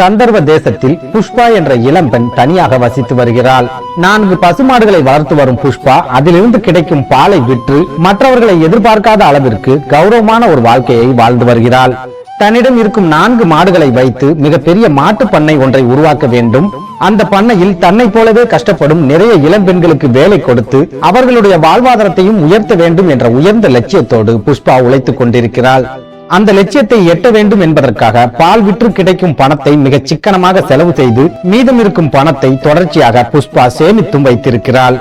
கந்தர்வ தேசத்தில் புஷ்பா என்ற இளம்பெண் தனியாக வசித்து வருகிறாள். நான்கு பசுமாடுகளை வளர்த்து வரும் புஷ்பா அதிலிருந்து கிடைக்கும் பாலை விற்று மற்றவர்களை எதிர்பார்க்காத அளவிற்கு கௌரவமான ஒரு வாழ்க்கையை வாழ்ந்து வருகிறாள். தன்னிடம் இருக்கும் நான்கு மாடுகளை வைத்து மிகப்பெரிய மாட்டு பண்ணை ஒன்றை உருவாக்க வேண்டும். அந்த பண்ணையில் தன்னை போலவே கஷ்டப்படும் நிறைய இளம் பெண்களுக்கு வேலை கொடுத்து அவர்களுடைய வாழ்வாதாரத்தையும் உயர்த்த வேண்டும் என்ற உயர்ந்த லட்சியத்தோடு புஷ்பா உழைத்துக் கொண்டிருக்கிறாள். அந்த லட்சியத்தை எட்ட வேண்டும் என்பதற்காக பால் விற்று கிடைக்கும் பணத்தை மிக சிக்கனமாக செலவு செய்து மீதம் இருக்கும் பணத்தை தொடர்ச்சியாக புஷ்பா சேமித்தும் வைத்திருக்கிறாள்.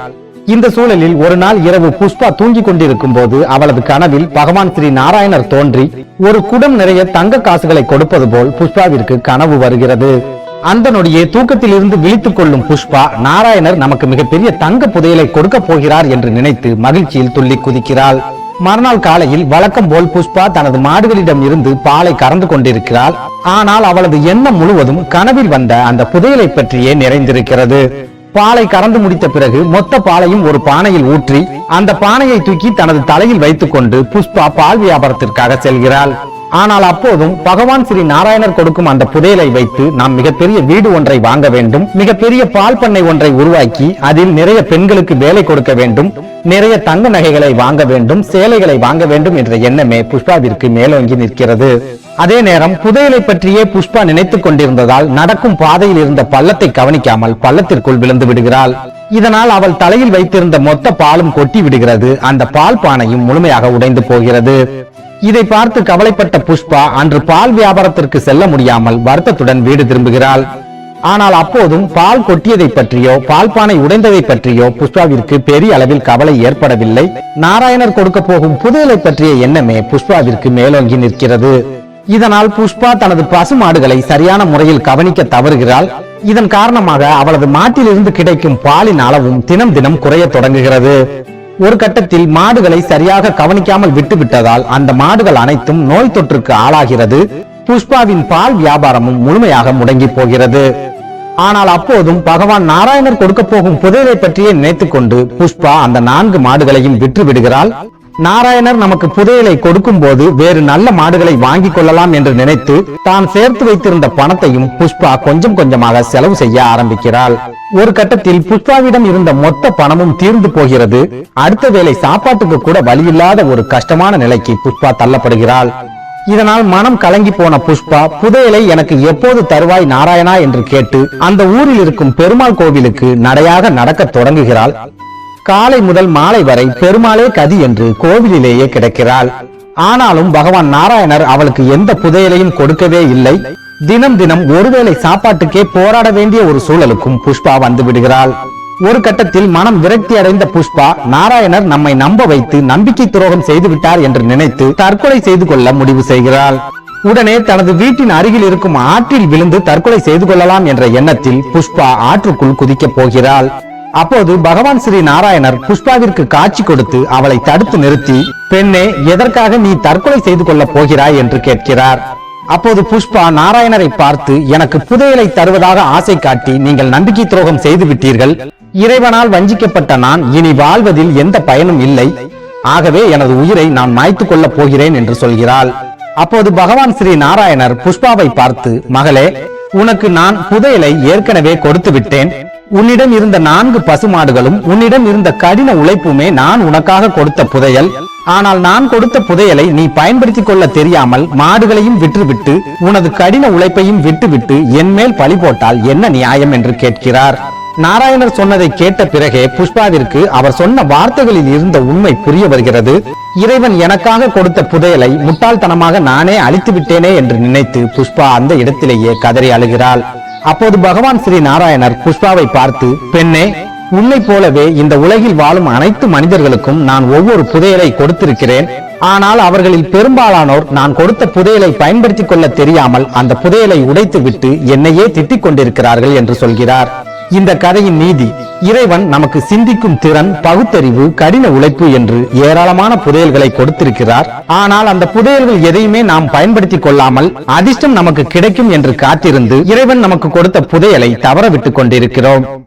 இந்த சூழலில் ஒரு நாள் இரவு புஷ்பா தூங்கிக் கொண்டிருக்கும் போது அவளது கனவில் பகவான் ஸ்ரீ நாராயணர் தோன்றி ஒரு குடம் நிறைய தங்க காசுகளை கொடுப்பது போல் புஷ்பாவிற்கு கனவு வருகிறது. அந்த நொடியே தூக்கத்தில் இருந்து விழித்துக் கொள்ளும் புஷ்பா நாராயணர் நமக்கு மிகப்பெரிய தங்க புதையலை கொடுக்க போகிறார் என்று நினைத்து மகிழ்ச்சியில் துள்ளி குதிக்கிறாள். மறுநாள் காலையில் வழக்கம் போல் புஷ்பா தனது மாடுகளிடம் இருந்து பாலை கறந்து கொண்டிருக்கிறாள். ஆனால் அவளது எண்ணம் முழுவதும் கனவில் வந்த அந்த புதையலை பற்றியே நிறைந்திருக்கிறது. பாலை கறந்து முடித்த பிறகு மொத்த பாலையும் ஒரு பானையில் ஊற்றி அந்த பானையை தூக்கி தனது தலையில் வைத்துக் கொண்டு புஷ்பா பால் வியாபாரத்திற்காக செல்கிறாள். ஆனால் அப்போதும் பகவான் ஸ்ரீ நாராயணர் கொடுக்கும் அந்த புதையலை வைத்து நாம் மிகப்பெரிய வீடு ஒன்றை வாங்க வேண்டும். மிகப்பெரிய பால் பண்ணை ஒன்றை உருவாக்கி அதில் நிறைய பெண்களுக்கு வேலை கொடுக்க வேண்டும். நிறைய தங்க நகைகளை வாங்க வேண்டும் சேலைகளை வாங்க வேண்டும் என்ற எண்ணமே புஷ்பாவிற்கு மேலோங்கி நிற்கிறது. அதே நேரம் புதையலை பற்றியே புஷ்பா நினைத்துக் கொண்டிருந்ததால் நடக்கும் பாதையில் இருந்த பள்ளத்தை கவனிக்காமல் பள்ளத்திற்குள் விழுந்து விடுகிறாள். இதனால் அவள் தலையில் வைத்திருந்த மொத்த பாலும் கொட்டி விடுகிறது. அந்த பால் பானையும் முழுமையாக உடைந்து போகிறது. இதை பார்த்து கவலைப்பட்ட புஷ்பா அன்று பால் வியாபாரத்திற்கு செல்ல முடியாமல் வருத்தத்துடன் வீடு திரும்புகிறாள். ஆனால் அப்போதும் பால் கொட்டியதை பற்றியோ பால் பானை உடைந்ததை பற்றியோ புஷ்பாவிற்கு பெரிய அளவில் கவலை ஏற்படவில்லை. நாராயணர் கொடுக்க போகும் புதையலை பற்றிய எண்ணமே புஷ்பாவிற்கு மேலோங்கி நிற்கிறது. இதனால் புஷ்பா தனது பசுமாடுகளை சரியான முறையில் கவனிக்க தவறுகிறாள். இதன் காரணமாக அவளது மாட்டிலிருந்து கிடைக்கும் பாலின் அளவும் தினம் தினம் குறைய தொடங்குகிறது. ஒரு கட்டத்தில் மாடுகளை சரியாக கவனிக்காமல் விட்டுவிட்டதால் அந்த மாடுகள் அனைத்தும் நோய் தொற்றுக்கு ஆளாகிறது. புஷ்பாவின் பால் வியாபாரமும் முழுமையாக முடங்கி போகிறது. ஆனால் அப்போதும் பகவான் நாராயணர் கொடுக்க போகும் புதையலை பற்றியே நினைத்துக் கொண்டு புஷ்பா அந்த நான்கு மாடுகளையும் விற்று விடுகிறாள். நாராயணர் நமக்கு புதையலை கொடுக்கும் போது வேறு நல்ல மாடுகளை வாங்கிக் கொள்ளலாம் என்று நினைத்து தான் சேர்த்து வைத்திருந்த பணத்தையும் புஷ்பா கொஞ்சம் கொஞ்சமாக செலவு செய்ய ஆரம்பிக்கிறாள். ஒரு கட்டத்தில் புஷ்பாவிடம் இருந்த மொத்த பணமும் தீர்ந்து போகிறது. அடுத்த வேலை சாப்பாட்டுக்கு கூட வழியில்லாத ஒரு கஷ்டமான நிலைக்கு புஷ்பா தள்ளப்படுகிறாள். இதனால் மனம் கலங்கி போன புஷ்பா புதையலை எனக்கு எப்போது தருவாய் நாராயணா? என்று கேட்டு அந்த ஊரில் இருக்கும் பெருமாள் கோவிலுக்கு நடையாக நடக்க தொடங்குகிறாள். காலை முதல் மாலை வரை பெருமாளே கதி என்று கோவிலிலேயே கிடக்கிறாள். ஆனாலும் பகவான் நாராயணர் அவளுக்கு எந்த புதையலையும் கொடுக்கவே இல்லை. தினம் தினம் ஒருவேளை சாப்பாட்டுக்கே போராட வேண்டிய ஒரு சூழலுக்கும் புஷ்பா வந்து விடுகிறாள். ஒரு கட்டத்தில் மனம் விரக்தி அடைந்த புஷ்பா நாராயணர் நம்மை நம்ப வைத்து நம்பிக்கை துரோகம் செய்து விட்டார் என்று நினைத்து தற்கொலை செய்து கொள்ள முடிவு செய்கிறாள். உடனே தனது வீட்டின் அருகில் இருக்கும் ஆற்றில் விழுந்து தற்கொலை செய்து கொள்ளலாம் என்ற எண்ணத்தில் புஷ்பா ஆற்றுக்குள் குதிக்கப் போகிறாள். அப்போது பகவான் ஸ்ரீ நாராயணர் புஷ்பாவிற்கு காட்சி கொடுத்து அவளை தடுத்து நிறுத்தி பெண்ணே எதற்காக நீ தற்கொலை செய்து கொள்ளப் போகிறாய்? என்று கேட்கிறார். அப்போது புஷ்பா நாராயணரை பார்த்து எனக்கு புதையலை தருவதாக ஆசை காட்டி நீங்கள் நம்பிக்கை துரோகம் செய்து விட்டீர்கள். இறைவனால் வஞ்சிக்கப்பட்ட நான் இனி வாழ்வதில் எந்த பயனும் இல்லை. ஆகவே எனது உயிரை நான் மாய்த்துக் கொள்ளப் போகிறேன் என்று சொல்கிறாள். அப்போது பகவான் ஸ்ரீ நாராயணர் புஷ்பாவை பார்த்து மகளே உனக்கு நான் புதையலை ஏற்கனவே கொடுத்து விட்டேன். உன்னிடம் இருந்த நான்கு பசுமாடுகளும் உன்னிடம் இருந்த கடின உழைப்புமே நான் உனக்காக கொடுத்த புதையல். ஆனால் நான் கொடுத்த புதையலை நீ பயன்படுத்திக் கொள்ள தெரியாமல் மாடுகளையும் விற்றுவிட்டு உனது கடின உழைப்பையும் விட்டுவிட்டு என் மேல் பழி போட்டால் என்ன நியாயம் என்று கேட்கிறார். நாராயணர் சொன்னதை கேட்ட பிறகே புஷ்பாவிற்கு அவர் சொன்ன வார்த்தைகளில் இருந்த உண்மை புரிய வருகிறது. இறைவன் எனக்காக கொடுத்த புதையலை முட்டாள்தனமாக நானே அழித்து விட்டேனே என்று நினைத்து புஷ்பா அந்த இடத்திலேயே கதறி அழுகிறாள். அப்போது பகவான் ஸ்ரீ நாராயணர் புஷ்பாவை பார்த்து பெண்ணே உன்னை போலவே இந்த உலகில் வாழும் அனைத்து மனிதர்களுக்கும் நான் ஒவ்வொரு புதையலை கொடுத்திருக்கிறேன். ஆனால் அவர்களில் பெரும்பாலானோர் நான் கொடுத்த புதையலை பயன்படுத்திக் கொள்ள தெரியாமல் அந்த புதையலை உடைத்து விட்டு என்னையே திட்டிக் கொண்டிருக்கிறார்கள் என்று சொல்கிறார். இந்த கதையின் நீதி இறைவன் நமக்கு சிந்திக்கும் திறன் பகுத்தறிவு கடின உழைப்பு என்று ஏராளமான புதையல்களை கொடுத்திருக்கிறார். ஆனால் அந்த புதையல்கள் எதையுமே நாம் பயன்படுத்திக் கொள்ளாமல் அதிர்ஷ்டம் நமக்கு கிடைக்கும் என்று காத்திருந்து இறைவன் நமக்கு கொடுத்த புதையலை தவற விட்டுக் கொண்டிருக்கிறோம்.